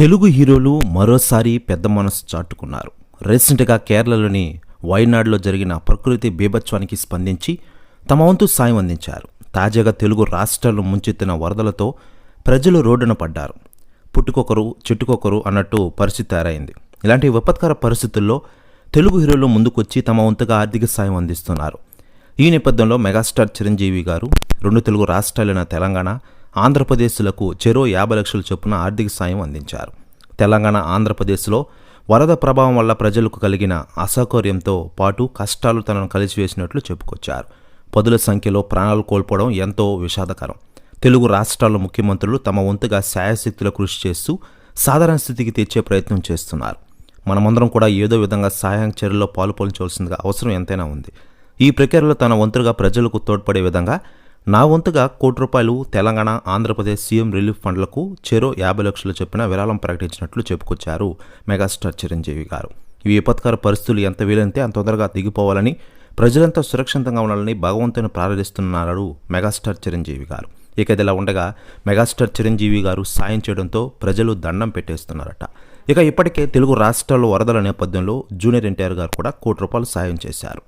తెలుగు హీరోలు మరోసారి పెద్ద మనసు చాటుకున్నారు. రీసెంట్గా కేరళలోని వయనాడులో జరిగిన ప్రకృతి బీభత్వానికి స్పందించి తమ వంతు సాయం అందించారు. తాజాగా తెలుగు రాష్ట్రాలు ముంచెత్తిన వరదలతో ప్రజలు రోడ్డున పడ్డారు. పుట్టుకొకరు చెట్టుకొకరు అన్నట్టు పరిస్థితి తయారైంది. ఇలాంటి విపత్కర పరిస్థితుల్లో తెలుగు హీరోలు ముందుకొచ్చి తమ వంతుగా ఆర్థిక సాయం అందిస్తున్నారు. ఈ నేపథ్యంలో మెగాస్టార్ చిరంజీవి గారు రెండు తెలుగు రాష్ట్రాలైన తెలంగాణ ఆంధ్రప్రదేశ్లకు చెరో యాభై లక్షల చొప్పున ఆర్థిక సాయం అందించారు. తెలంగాణ ఆంధ్రప్రదేశ్లో వరద ప్రభావం వల్ల ప్రజలకు కలిగిన అసౌకర్యంతో పాటు కష్టాలు తనను కలిసివేసినట్లు చెప్పుకొచ్చారు. పదుల సంఖ్యలో ప్రాణాలు కోల్పోవడం ఎంతో విషాదకరం. తెలుగు రాష్ట్రాల ముఖ్యమంత్రులు తమ వంతుగా శాయశక్తుల కృషి చేస్తూ సాధారణ స్థితికి తెచ్చే ప్రయత్నం చేస్తున్నారు. మనమందరం కూడా ఏదో విధంగా సహాయం చర్యల్లో పాలుపొంచవలసిందిగా అవసరం ఎంతైనా ఉంది. ఈ ప్రక్రియలో తన వంతుగా ప్రజలకు తోడ్పడే విధంగా నా వంతుగా కోటి రూపాయలు తెలంగాణ ఆంధ్రప్రదేశ్ సీఎం రిలీఫ్ ఫండ్లకు చెరో యాభై లక్షలు చొప్పున విరాళం ప్రకటించినట్లు చెప్పుకొచ్చారు మెగాస్టార్ చిరంజీవి గారు. ఈ విపత్కర పరిస్థితులు ఎంత వీలైతే అంత తొందరగా దిగిపోవాలని ప్రజలంతా సురక్షితంగా ఉండాలని భగవంతుని ప్రార్థిస్తున్నారు మెగాస్టార్ చిరంజీవి గారు. ఇక ఇదిలా ఉండగా మెగాస్టార్ చిరంజీవి గారు సాయం చేయడంతో ప్రజలు దండం పెట్టేస్తున్నారట. ఇక ఇప్పటికే తెలుగు రాష్ట్రాల్లో వరదల నేపథ్యంలో జూనియర్ ఎన్టీఆర్ గారు కూడా కోటి రూపాయలు సాయం చేశారు.